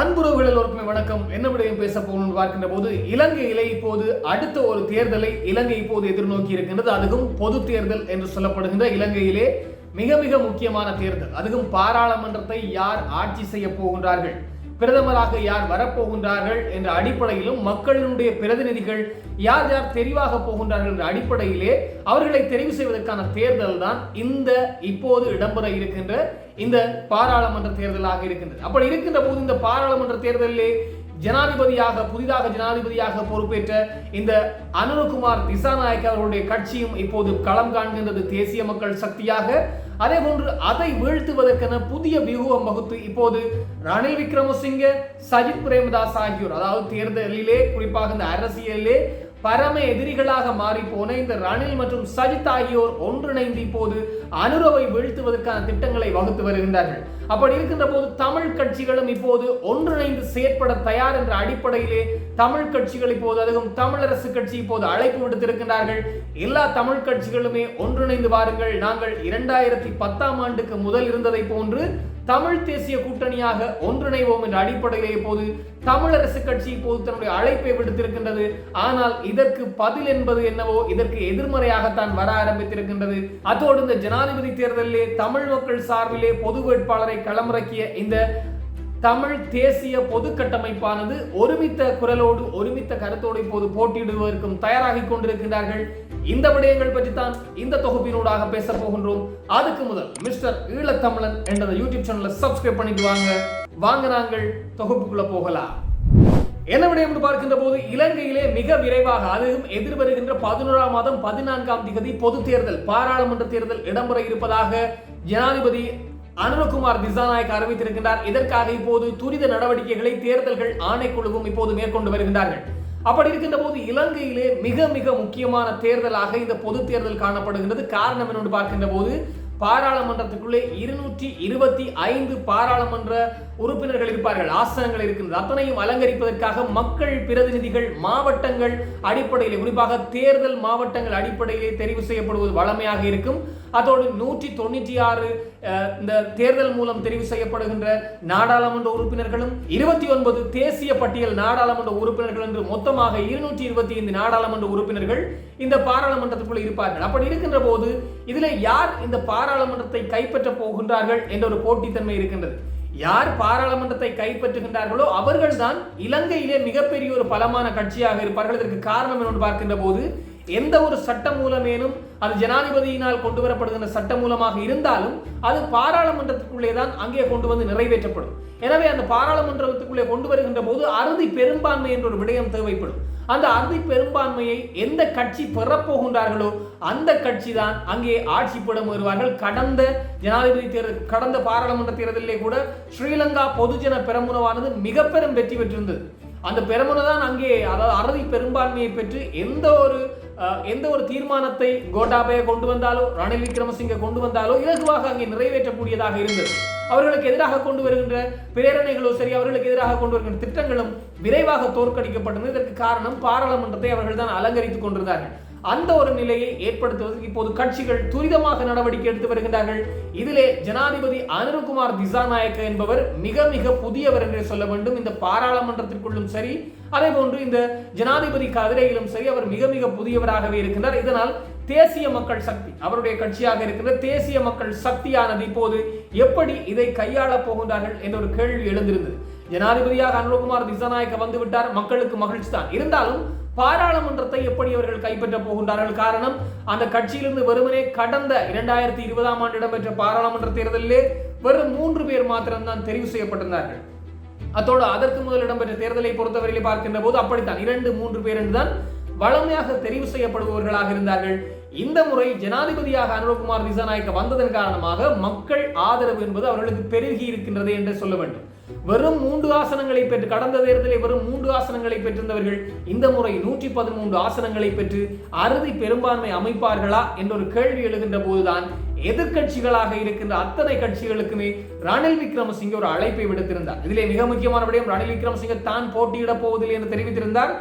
அன்புறவுகள் எல்லோருக்குமே வணக்கம். என்ன விடயம் பேச போகணும்னு பார்க்கின்ற போது இலங்கையிலே இப்போது அடுத்த ஒரு தேர்தலை இலங்கை இப்போது எதிர்நோக்கி இருக்கின்றது. அதுவும் பொது தேர்தல் என்று சொல்லப்படுகின்ற இலங்கையிலே மிக மிக முக்கியமான தேர்தல். அதுவும் பாராளுமன்றத்தை யார் ஆட்சி செய்ய போகின்றார்கள்? பிரதமராக யார் வரப்போகின்றார்கள் என்ற அடிப்படையிலும் மக்களினுடைய பிரதிநிதிகள் யார் யார் தெரிவாக போகின்றார்கள் என்ற அடிப்படையிலே அவர்களை தெரிவு செய்வதற்கான தேர்தல் தான் இந்த இப்போது இடம்பெற இருக்கின்ற இந்த பாராளுமன்ற தேர்தலாக இருக்கின்றது. அப்படி இருக்கின்ற போது இந்த பாராளுமன்ற தேர்தலிலே ஜனாதிபதியாக புதிதாக ஜனாதிபதியாக பொறுப்பேற்ற இந்த அனுரகுமார் திசாநாயக் அவர்களுடைய கட்சியும் இப்போது களம் காண்கின்றது தேசிய மக்கள் சக்தியாக. அதே போன்று அதை வீழ்த்துவதற்கென புதிய வியூகம் வகுத்து இப்போது ரணில் விக்ரமசிங்க சஜித் பிரேமதாஸ் ஆகியோர் அதாவது தேர்தலிலே குறிப்பாக இந்த அரசியலிலே பரம எதிரிகளாக மாறி போன இந்த ரணில் மற்றும் சஜித் ஆகியோர் ஒன்றிணைந்து இப்போது அனுரவை வீழ்த்துவதற்கான திட்டங்களை வகுத்து வருகின்றார்கள். அப்படி இருக்கின்ற போது தமிழ் கட்சிகளும் இப்போது ஒன்றிணைந்து செயற்பட தயார் என்ற அடிப்படையிலே தமிழ் கட்சிகள் இப்போது அதுவும் தமிழரசு கட்சி இப்போது அழைப்பு விடுத்திருக்கின்றார்கள். எல்லா தமிழ் கட்சிகளுமே ஒன்றிணைந்து வாருங்கள். நாங்கள் இரண்டாயிரத்தி பத்தாம் ஆண்டுக்கு முதல் இருந்ததை போன்று தமிழ் தேசிய கூட்டணியாக ஒன்றிணைவோம் என்ற அடிப்படையிலே இப்போது தமிழரசு கட்சி இப்போது தன்னுடைய அழைப்பை விடுத்திருக்கின்றது. ஆனால் இதற்கு பதில் என்பது என்னவோ இதற்கு எதிர்மறையாகத்தான் வர ஆரம்பித்திருக்கின்றது. அதோடு இந்த ஜனாதிபதி தேர்தலிலே தமிழ் மக்கள் சார்பிலே பொது வேட்பாளரை களமிறக்கிய இந்த தமிழ் தேசிய பொது கட்டமைப்பானது ஒருமித்த குரலோடு ஒருமித்த கருத்தோடு இப்போது போட்டியிடுவதற்கும் தயாராகி கொண்டிருக்கின்றார்கள். இந்த விடயங்கள் பற்றி தான் இந்த தொகுப்பினூடாக பேச போகின்றோம். அதுக்கு முதல் மிஸ்டர் ஈழத்தமிழன் என்ற யூடியூப் சேனலை சப்ஸ்கிரைப் பண்ணிட்டு வாங்க. வாங்க நாங்கள் தொகுப்புக்குள்ள போகலாம். என்ன விடயம் என்று பார்க்கின்ற போது இலங்கையிலே மிக விரைவாக அதுவும் எதிர்வருகின்ற பதினோராம் மாதம் பதினான்காம் திகதி பொது தேர்தல் பாராளுமன்ற தேர்தல் இடம்பெற இருப்பதாக ஜனாதிபதி அனுரகுமார் திசாநாயக் அறிவித்திருக்கின்றார். இதற்காக இப்போது துரித நடவடிக்கைகளை தேர்தல்கள் ஆணைக்குழுவும் இப்போது மேற்கொண்டு வருகின்றார்கள். அப்படி இருக்கின்ற போது இலங்கையிலே மிக மிக முக்கியமான தேர்தலாக இந்த பொது தேர்தல் காணப்படுகின்றது. காரணம் என்னென்று பார்க்கின்ற போது பாராளுமன்றத்துக்குள்ளே இருநூற்றி இருபத்தி ஐந்து பாராளுமன்ற உறுப்பினர்கள் இருப்பார்கள் ஆசனங்கள் இருக்கின்றது. அத்தனையும் அலங்கரிப்பதற்காக மக்கள் பிரதிநிதிகள் மாவட்டங்கள் அடிப்படையில் குறிப்பாக தேர்தல் மாவட்டங்கள் அடிப்படையிலே தெரிவு செய்யப்படுவது வளமையாக இருக்கும். அதோடு நூற்றி தொண்ணூற்றி ஆறு இந்த தேர்தல் மூலம் தெரிவு செய்யப்படுகின்ற நாடாளுமன்ற உறுப்பினர்களும் இருபத்தி ஒன்பது தேசிய பட்டியல் நாடாளுமன்ற உறுப்பினர்கள் என்று மொத்தமாக இருநூற்றி இருபத்தி ஐந்து நாடாளுமன்ற உறுப்பினர்கள் இந்த பாராளுமன்றத்துக்குள் இருப்பார்கள். அப்படி இருக்கின்ற போது இதில் யார் இந்த பாராளுமன்றத்தை கைப்பற்ற போகின்றார்கள் என்ற ஒரு போட்டித்தன்மை இருக்கின்றது. யார் பாராளுமன்றத்தை கைப்பற்றுகின்றார்களோ அவர்கள்தான் இலங்கையிலே மிகப்பெரிய ஒரு பலமான கட்சியாக இருப்பார்கள். இதற்கு காரணம் என்று பார்க்கின்ற போது எந்த ஒரு சட்ட மூலமேனும் அது ஜனாதிபதியினால் கொண்டு வரப்படுகின்ற சட்ட மூலமாக இருந்தாலும் அது பாராளுமன்றத்துக்குள்ளே தான் அங்கே கொண்டு வந்து நிறைவேற்றப்படும். எனவே அந்த பாராளுமன்றத்துக்குள்ளே கொண்டு வருகின்ற போது அறுதி பெரும்பான்மை என்ற ஒரு விடயம் தேவைப்படும். அந்த அதி பெரும்பான்மையை எந்த கட்சி பெறப்போகின்றார்களோ அந்த கட்சி தான் அங்கே ஆட்சி படம் வருவார்கள். கடந்த ஜனாதிபதி தேர்தல் கடந்த பாராளுமன்ற தேர்தலிலே கூட ஸ்ரீலங்கா பொதுஜன பெரமுனவானது மிக பெரும் வெற்றி பெற்றிருந்தது. அந்த பெருமுனை தான் அங்கே அதாவது அறுதி பெரும்பான்மையை பெற்று எந்த ஒரு எந்த ஒரு தீர்மானத்தை கோட்டாபய கொண்டு வந்தாலோ ரணில் விக்ரமசிங்க கொண்டு வந்தாலோ இலகுவாக அங்கே நிறைவேற்றக்கூடியதாக இருந்தது. அவர்களுக்கு எதிராக கொண்டு வருகின்ற பிரேரணைகளோ சரி அவர்களுக்கு எதிராக கொண்டு வருகின்ற திட்டங்களும் விரைவாக தோற்கடிக்கப்பட்டது இதற்கு காரணம் பாராளுமன்றத்தை அவர்கள் தான் அலங்கரித்துக் கொண்டிருந்தார்கள். அந்த ஒரு நிலையை ஏற்படுத்துவதற்கு இப்போது கட்சிகள் துரிதமாக நடவடிக்கை எடுத்து வருகின்றார்கள். இதிலே ஜனாதிபதி அனுருகுமார் திசாநாயக்க என்பவர் மிக மிக புதியவர் என்றே சொல்ல வேண்டும். இந்த பாராளுமன்றத்திற்குள்ளும் சரி அதே போன்று இந்த ஜனாதிபதி கதிரையிலும் சரி அவர் மிக மிக புதியவராகவே இருக்கின்றார். இதனால் தேசிய மக்கள் சக்தி அவருடைய கட்சியாக இருக்கின்ற தேசிய மக்கள் சக்தியானது இப்போது எப்படி இதை கையாளப் போகின்றார்கள் என்ற ஒரு கேள்வி எழுந்திருந்தது. ஜனாதிபதியாக அனுரகுமார் திசாநாயக்க வந்து விட்டார் மக்களுக்கு மகிழ்ச்சி தான் இருந்தாலும் பாராளுமன்றத்தை எப்படி அவர்கள் கைப்பற்ற போகின்றார்கள்? காரணம் அந்த கட்சியிலிருந்து வெறுமனே கடந்த இரண்டாயிரத்தி இருபதாம் ஆண்டு இடம்பெற்ற பாராளுமன்ற தேர்தலிலே வெறும் மூன்று பேர் மாத்திரம்தான் தெரிவு செய்யப்பட்டிருந்தார்கள். அத்தோடு அதற்கு முதல் இடம்பெற்ற தேர்தலை பொறுத்தவரையிலே பார்க்கின்ற போது அப்படித்தான். இரண்டு மூன்று பேர் என்றுதான் வளமையாக தெரிவு செய்யப்படுபவர்களாக இருந்தார்கள். இந்த முறை ஜனாதிபதியாக அனுரகுமார் திசாநாயக்க வந்ததன் காரணமாக மக்கள் ஆதரவு என்பது அவர்களுக்கு பெருகி இருக்கின்றது என்று சொல்ல வேண்டும். வெறும் மூன்று ஆசனங்களை பெற்று கடந்த தேர்தலில் வெறும் மூன்று ஆசனங்களை பெற்றிருந்தவர்கள் இந்த முறை நூற்றி பதிமூன்று ஆசனங்களை பெற்று அறுதி பெரும்பான்மை அமைப்பார்களா என்ற ஒரு கேள்வி எழுகின்ற போதுதான் எதிர்கட்சிகளாக இருக்கின்ற அத்தனை கட்சிகளுக்குமே ரணில் விக்ரமசிங்க ஒரு அழைப்பை விடுத்திருந்தார். இதிலே மிக முக்கியமான விடயம் ரணில் விக்ரமசிங்க தான் போட்டியிடப் போவதில்லை என்று தெரிவித்திருந்தார்.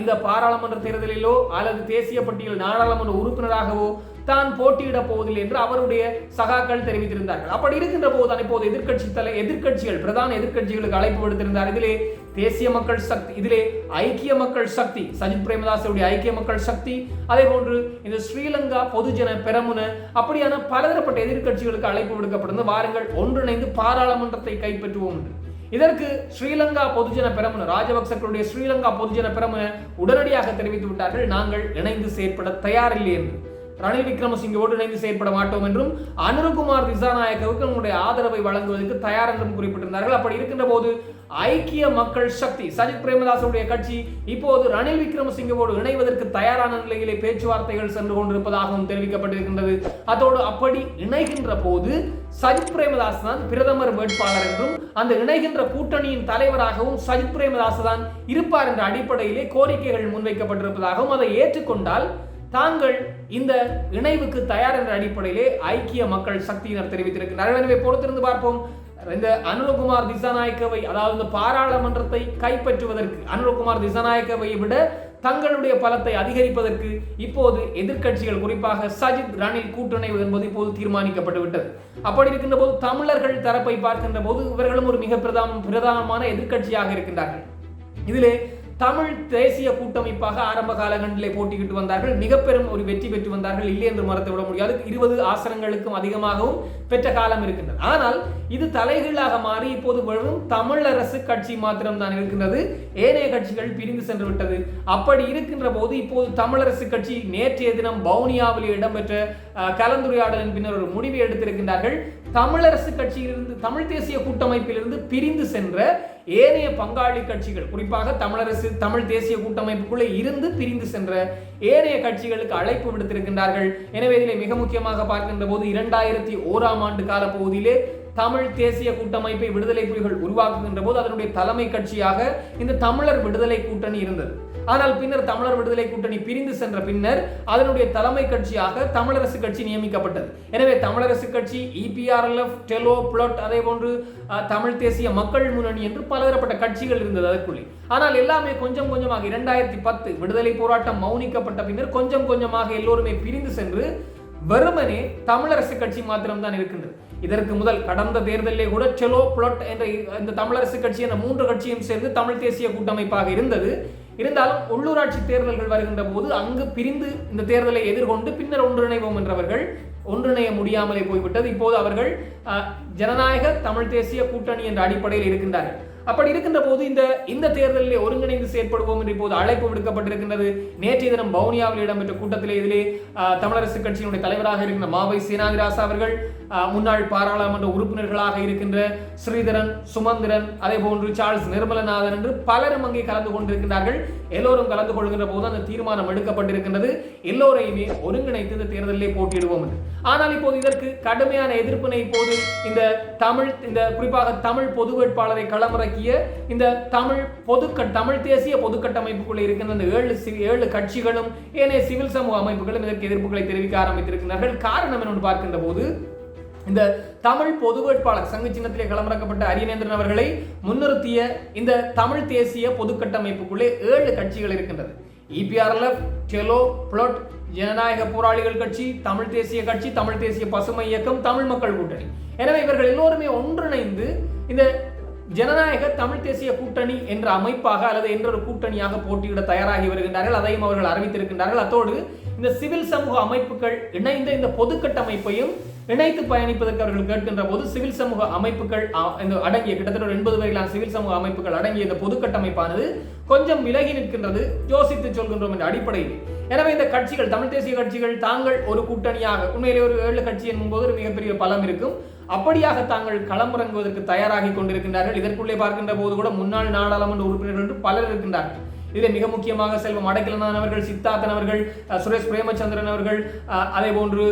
இந்த பாராளுமன்ற தேர்தலிலோ அல்லது தேசிய பட்டியல் நாடாளுமன்ற உறுப்பினராகவோ தான் போட்டியிட போவதில்லை என்று அவருடைய சகாக்கள் தெரிவித்திருந்தார்கள். அப்படி இருக்கின்ற போதுதான் இப்போது எதிர்க்கட்சி தலை எதிர்க்கட்சிகள் பிரதான எதிர்க்கட்சிகளுக்கு அழைப்பு விடுத்திருந்தார். இதிலே தேசிய மக்கள் சக்தி இதிலே ஐக்கிய மக்கள் சக்தி சஜித் பிரேமதாசருடைய ஐக்கிய மக்கள் சக்தி அதே போன்று இந்த ஸ்ரீலங்கா பொதுஜன பெரமுன அப்படியான பலதரப்பட்ட எதிர்க்கட்சிகளுக்கு அழைப்பு விடுக்கப்படுகிறது வாருங்கள் ஒன்றிணைந்து பாராளுமன்றத்தை கைப்பற்றுவோம் என்று. இதற்கு ஸ்ரீலங்கா பொதுஜன பெரமுன ராஜபக்சர்களுடைய ஸ்ரீலங்கா பொதுஜன பெரமுன உடனடியாக தெரிவித்து விட்டார்கள். நாங்கள் இணைந்து செயற்பட தயாரில்லை என்று. ரணில் விக்ரமசிங்கோடு இணைந்து செயற்பட மாட்டோம் என்றும் அனுருகுமார் திசாநாயக்கவுக்கு நம்முடைய ஆதரவை வழங்குவதற்கு தயார் என்றும் குறிப்பிட்டிருந்தார்கள். அப்படி இருக்கின்ற போது ஐக்கிய மக்கள் சக்தி. சஜித் பிரேமதாசனுடைய கட்சி இப்போது ரணில் விக்ரமசிங்கவோடு இணைவதற்கு தயாரான நிலையிலே பேச்சுவார்த்தைகள் சென்று கொண்டிருப்பதாகவும் தெரிவிக்கப்பட்டிருக்கின்றது. அதோடு அப்படி இணைகின்ற போது சஜித் பிரேமதாஸ் தான் பிரதமர் வேட்பாளர் என்றும் அந்த இணைகின்ற கூட்டணியின் தலைவராகவும் சஜித் பிரேமதாஸ் தான் இருப்பார் என்ற அடிப்படையிலே கோரிக்கைகள் முன்வைக்கப்பட்டிருப்பதாகவும் அதை ஏற்றுக்கொண்டால் தாங்கள் இந்த இணைவுக்கு தயார் என்ற அடிப்படையிலே ஐக்கிய மக்கள் சக்தியினர் தெரிவித்திருக்கிறார்கள் எனவே பொறுத்திருந்து பார்ப்போம். இந்த அனுரகுமார் திசாநாயக்கவை அதாவது இந்த பாராளுமன்றத்தை கைப்பற்றுவதற்கு அனுரகுமார் திசாநாயக்கவை விட தங்களுடைய பலத்தை அதிகரிப்பதற்கு இப்போது எதிர்க்கட்சிகள் குறிப்பாக சஜித் ரணில் கூட்டணி என்பது இப்போது தீர்மானிக்கப்பட்டு விட்டது. அப்படி இருக்கின்ற போது தமிழர்கள் தரப்பை பார்க்கின்ற போது இவர்களும் ஒரு மிக பிரதான பிரதானமான எதிர்க்கட்சியாக இருக்கின்றார்கள். இதிலே தமிழ் தேசிய கூட்டமைப்பாக ஆரம்ப காலகட்டத்திலே போட்டிக்கிட்டு வந்தார்கள். மிக பெரும் ஒரு வெற்றி பெற்று வந்தார்கள். இல்லை என்று மறத்து விட முடியாது. இருபது ஆசனங்களுக்கும் அதிகமாகவும் பெற்ற காலம் இருக்கின்றது. ஆனால் இது தலைகீழாக மாறி இப்போது வெறும் தமிழரசு கட்சி மாத்திரம்தான் இருக்கின்றது. ஏனைய கட்சிகள் பிரிந்து சென்று விட்டது. அப்படி இருக்கின்ற போது இப்போது தமிழரசு கட்சி நேற்றைய தினம் பவுனியாவில் இடம்பெற்ற கலந்துரையாடலின் பின்னர் ஒரு முடிவை எடுத்திருக்கின்றார்கள். தமிழரசு கட்சியிலிருந்து தமிழ் தேசிய கூட்டமைப்பிலிருந்து பிரிந்து சென்ற ஏனைய பங்காளி கட்சிகள் குறிப்பாக தமிழரசு தமிழ் தேசிய கூட்டமைப்புக்குள்ளே இருந்து பிரிந்து சென்ற ஏனைய கட்சிகளுக்கு அழைப்பு விடுத்திருக்கின்றார்கள். எனவே இதில் மிக முக்கியமாக பார்க்கின்ற போது இரண்டாயிரத்தி ஓராம் ஆண்டு கால பகுதியிலே தமிழ் தேசிய கூட்டமைப்பை விடுதலை புலிகள் உருவாக்குகின்ற போது அதனுடைய தலைமை கட்சியாக இந்த தமிழர் விடுதலை கூட்டணி இருந்தது. ஆனால் பின்னர் தமிழர் விடுதலை கூட்டணி பிரிந்து சென்ற பின்னர் அதனுடைய தலைமை கட்சியாக தமிழரசு கட்சி நியமிக்கப்பட்டது. எனவே தமிழரசு கட்சி இபிஆர்எல்எஃப் டெலோ புளட் அதே போன்று தமிழ் தேசிய மக்கள் முன்னணி என்று பலதரப்பட்ட கட்சிகள் இருந்தது அதற்குள்ளே. ஆனால் எல்லாமே கொஞ்சம் கொஞ்சமாக இரண்டாயிரத்தி பத்து விடுதலை போராட்டம் மௌனிக்கப்பட்ட பின்னர் கொஞ்சம் கொஞ்சமாக எல்லோருமே பிரிந்து சென்று வெறுமனே தமிழரசு கட்சி மாத்திரம்தான் இருக்கின்றது. இதற்கு முதல் கடந்த தேர்தலிலே கூட செலோ புளட் என்ற இந்த தமிழரசு கட்சி என்ற மூன்று கட்சியும் சேர்ந்து தமிழ் தேசிய கூட்டமைப்பாக இருந்தது. இருந்தாலும் உள்ளூராட்சி தேர்தல்கள் வருகின்ற போது அங்கு பிரிந்து இந்த தேர்தலை எதிர்கொண்டு பின்னர் ஒன்றிணைவோம் என்றவர்கள் ஒன்றிணைய முடியாமலே போய்விட்டது. இப்போது அவர்கள் ஜனநாயக தமிழ் தேசிய கூட்டணி என்ற அடிப்படையில் இருக்கின்றார்கள். அப்படி இருக்கின்ற போது இந்த இந்த தேர்தலில் ஒருங்கிணைந்து செயற்படுவோம் என்று இப்போது அழைப்பு விடுக்கப்பட்டிருக்கின்றது. நேற்றைய தினம் பவுனியாவில் இடம்பெற்ற கூட்டத்திலே இதிலே தமிழரசு கட்சியினுடைய தலைவராக இருக்கின்ற மாவை சீனாதிராசா அவர்கள் முன்னாள் பாராளுமன்ற உறுப்பினர்களாக இருக்கின்ற ஸ்ரீதரன் சுமந்திரன் அதே போன்று சார்ல்ஸ் நிர்மலநாதன் என்று பலரும் அங்கே கலந்து கொண்டிருக்கிறார்கள் எல்லோரும் கலந்து கொள்கின்ற போது அந்த தீர்மானம் எடுக்கப்பட்டிருக்கின்றது. எல்லோரையுமே ஒருங்கிணைத்து இந்த தேர்தலிலே போட்டியிடுவோம் என்று. ஆனால் இப்போது இதற்கு கடுமையான எதிர்ப்பினை இப்போது இந்த தமிழ் இந்த குறிப்பாக தமிழ் பொது வேட்பாளரை களமிறக்கிய இந்த தமிழ் பொது தமிழ் தேசிய பொது கட்டமைப்புக்குள்ளே இருக்கின்ற இந்த ஏழு ஏழு கட்சிகளும் ஏனைய சிவில் சமூக அமைப்புகளும் இதற்கு எதிர்ப்புகளை தெரிவிக்க ஆரம்பித்திருக்கிறார்கள் காரணம் என்னொன்று பார்க்கின்ற போது இந்த தமிழ் பொது வேட்பாளர் சங்க சின்னத்திலே களமிறக்கப்பட்ட அரியநேந்திரன் அவர்களை முன்னிறுத்திய இந்த தமிழ் தேசிய பொது கட்டமைப்புக்குள்ளே ஏழு கட்சிகள் இருக்கின்றது. இபிஆர்எல்எஃப் டெலோ பிளட் ஜனநாயக போராளிகள் கட்சி தமிழ் தேசிய கட்சி தமிழ் தேசிய பசுமை இயக்கம் தமிழ் மக்கள் கூட்டணி. எனவே இவர்கள் எல்லோருமே ஒன்றிணைந்து இந்த ஜனநாயக தமிழ் தேசிய கூட்டணி என்ற அமைப்பாக அல்லது என்ற ஒரு கூட்டணியாக போட்டியிட தயாராகி வருகின்றார்கள். அதையும் அவர்கள் அறிவித்திருக்கின்றார்கள். அத்தோடு இந்த சிவில் சமூக அமைப்புகள் இணைந்த இந்த பொது கட்டமைப்பையும் இணைத்து பயணிப்பதற்கு அவர்கள் கேட்கின்ற போது சிவில் சமூக அமைப்புகள் இந்த அடங்கிய கிட்டத்தட்ட எண்பது வரையிலான சிவில் சமூக அமைப்புகள் அடங்கிய இந்த பொது கட்டமைப்பானது கொஞ்சம் விலகி நிற்கின்றது யோசித்து சொல்கின்றோம் என்ற அடிப்படையில். எனவே இந்த கட்சிகள் தமிழ் தேசிய கட்சிகள் தாங்கள் ஒரு கூட்டணியாக உண்மையிலே ஒரு ஏழு கட்சி என்பது ஒரு மிகப்பெரிய பலம் இருக்கும். அப்படியாக தாங்கள் களமிறங்குவதற்கு தயாராகி கொண்டிருக்கின்றார்கள். இதற்குள்ளே பார்க்கின்ற போது கூட முன்னாள் நாடாளுமன்ற உறுப்பினர்கள் என்று பலர் இருக்கின்றார்கள். இதை மிக முக்கியமாக செல்வம் அடைக்கலனான் அவர்கள் சித்தார்த்தன் அவர்கள் சுரேஷ் பிரேமச்சந்திரன் அவர்கள் அதே போன்று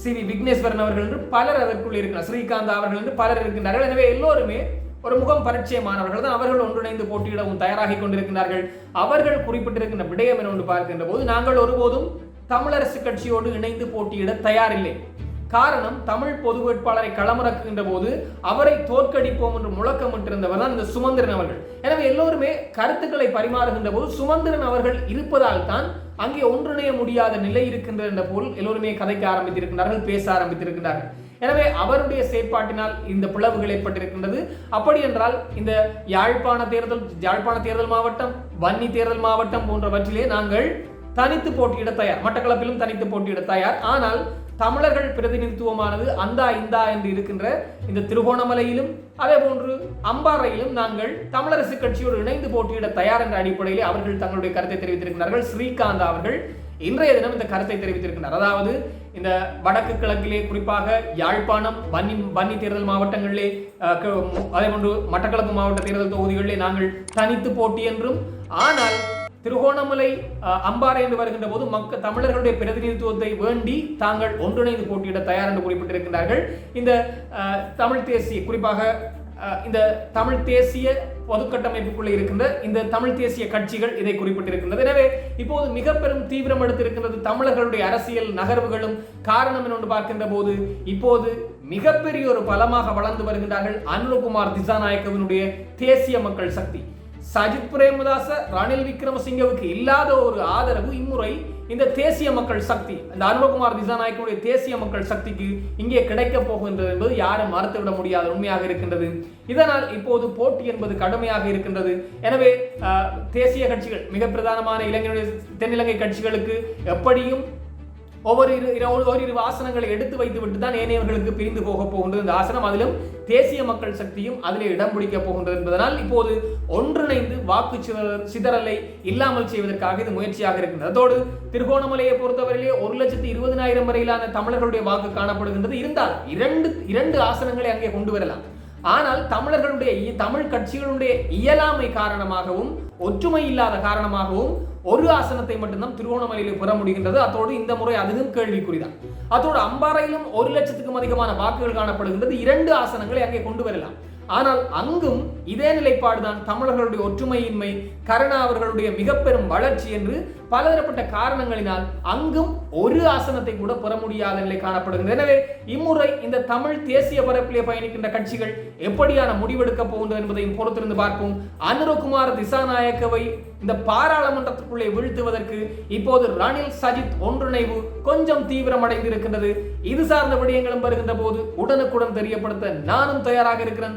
சி வி விக்னேஸ்வரன் அவர்கள் என்று பலர் அதற்குள் இருக்கிறார். ஸ்ரீகாந்த் அவர்கள் என்று பலர் இருக்கின்றார்கள். எனவே எல்லோருமே ஒரு முகம் பரிச்சயமானவர்கள் தான். அவர்கள் ஒன்றிணைந்து போட்டியிடவும் தயாராகி கொண்டிருக்கிறார்கள் அவர்கள் குறிப்பிட்டிருக்கின்ற விடயம் என ஒன்று பார்க்கின்ற போது நாங்கள் ஒருபோதும் தமிழரசு கட்சியோடு இணைந்து போட்டியிட தயாரில்லை. காரணம் தமிழ் பொது வேட்பாளரை களமிறக்குகின்ற போது அவரை தோற்கடிப்போம் என்று முழக்கமிட்டிருந்தவர் தான் இந்த சுமந்திரன் அவர்கள். எனவே எல்லோருமே கருத்துக்களை பரிமாறுகின்ற போது சுமந்திரன் அவர்கள் இருப்பதால் தான் அங்கே ஒன்றிணைய முடியாத நிலை இருக்கின்ற என்ற போல் எல்லோருமே கதைக்க ஆரம்பித்திருக்கிறார்கள் பேச ஆரம்பித்திருக்கிறார்கள் எனவே அவருடைய செயற்பாட்டினால் இந்த பிளவுகள் ஏற்பட்டிருக்கின்றது. அப்படி என்றால் இந்த யாழ்ப்பாண தேர்தல் யாழ்ப்பாண தேர்தல் மாவட்டம் வன்னி தேர்தல் மாவட்டம் போன்றவற்றிலே நாங்கள் தனித்து போட்டியிட தயார். மட்டக்களப்பிலும் தனித்து போட்டியிட தயார். ஆனால் தமிழர்கள் பிரதிநிதித்துவமானது அந்தா இந்தா என்று இருக்கின்ற இந்த திருகோணமலையிலும் அதே போன்று அம்பாறையிலும் நாங்கள் தமிழரசு கட்சியோடு இணைந்து போட்டியிட தயார் என்ற அடிப்படையிலே அவர்கள் தங்களுடைய கருத்தை தெரிவித்திருக்கிறார்கள். ஸ்ரீகாந்த் அவர்கள் இன்றைய தினம் இந்த கருத்தை தெரிவித்திருக்கிறார். அதாவது இந்த வடக்கு கிழக்கிலே குறிப்பாக யாழ்ப்பாணம் வன்னி வன்னி தேர்தல் மாவட்டங்களிலே அதே போன்று மட்டக்களப்பு மாவட்ட தேர்தல் தொகுதிகளிலே நாங்கள் தனித்து போட்டி என்றும் ஆனால் திருகோணமலை அம்பாறை என்று வருகின்ற போது மக்கள் தமிழர்களுடைய பிரதிநிதித்துவத்தை வேண்டி தாங்கள் ஒன்றிணைந்து போட்டியிட தயார் என்று குறிப்பிட்டிருக்கிறார்கள் இந்த தமிழ் தேசிய குறிப்பாக இந்த தமிழ் தேசிய பொதுக்கட்டமைப்புக்குள்ளே இருக்கின்ற இந்த தமிழ் தேசிய கட்சிகள் இதை குறிப்பிட்டிருக்கின்றது. எனவே இப்போது மிக பெரும் தீவிரம் எடுத்திருக்கின்றது தமிழர்களுடைய அரசியல் நகர்வுகளும் காரணம் என்று பார்க்கின்ற போது இப்போது மிகப்பெரிய ஒரு பலமாக வளர்ந்து வருகின்றார்கள் அனுரகுமார் திசாநாயக்கவினுடைய தேசிய மக்கள் சக்தி. சஜித் பிரேமதாச ரணில் விக்ரமசிங்கவுக்கு இல்லாத ஒரு ஆதரவு இம்முறை இந்த தேசிய மக்கள் சக்தி. இந்த அருணகுமார் திசாநாயக்கனுடைய தேசிய மக்கள் சக்திக்கு இங்கே கிடைக்க போகின்றது என்பது யாரும் மறுத்துவிட முடியாத உண்மையாக இருக்கின்றது. இதனால் இப்போது போட்டி என்பது கடுமையாக இருக்கின்றது. எனவே தேசிய கட்சிகள் மிக பிரதானமான இளைஞருடைய தென்னிலங்கை கட்சிகளுக்கு எப்படியும் ஒவ்வொரு இரு ஓரிரு ஆசனங்களை எடுத்து வைத்து விட்டு தான் ஏனையவர்களுக்கு பிரிந்து போக போகின்றது. இந்த ஆசனம் அதிலும் தேசிய மக்கள் சக்தியும் அதில் இடம் பிடிக்க போகின்றது என்பதனால் இப்போது ஒன்றிணைந்து வாக்கு சிதறலை இல்லாமல் செய்வதற்காக இது முயற்சியாக இருக்கின்றது. அதோடு திருகோணமலையை பொறுத்தவரையிலே ஒரு லட்சத்தி இருபதினாயிரம் வரையிலான தமிழர்களுடைய வாக்கு காணப்படுகின்றது. இருந்தால் இரண்டு இரண்டு ஆசனங்களை அங்கே கொண்டு வரலாம். ஆனால் தமிழர்களுடைய தமிழ் கட்சிகளுடைய இயலாமை காரணமாகவும் ஒற்றுமை இல்லாத காரணமாகவும் ஒரு ஆசனத்தை மட்டும்தான் திருவோணமலையில் பெற முடிகின்றது. அத்தோடு இந்த முறை அதுவும் கேள்விக்குறிதான். அத்தோடு அம்பாறையிலும் ஒரு லட்சத்துக்கும் அதிகமான வாக்குகள் காணப்படுகின்றது. இரண்டு ஆசனங்களை அங்கே கொண்டு வரலாம். ஆனால் அங்கும் இதே நிலைப்பாடுதான் தமிழர்களுடைய ஒற்றுமையின்மை கருணா அவர்களுடைய மிக பெரும் வளர்ச்சி என்று பலதரப்பட்ட காரணங்களினால் அங்கும் ஒரு ஆசனத்தை கூட பெற முடியாத நிலை காணப்படுகிறது. எனவே இம்முறை இந்த தமிழ் தேசிய பரப்பிலே பயணிக்கின்ற கட்சிகள் எப்படியான முடிவெடுக்க போகின்றது என்பதையும் பொறுத்திருந்து பார்ப்போம். அனுரகுமார் திசாநாயக்கவை இந்த பாராளுமன்றத்துக்குள்ளே வீழ்த்துவதற்கு இப்போது ரணில் சஜித் ஒன்றிணைவு கொஞ்சம் தீவிரமடைந்திருக்கின்றது இது சார்ந்த விடயங்களும் வருகின்ற போது உடனுக்குடன் தெரியப்படுத்த நானும் தயாராக இருக்கிறேன்.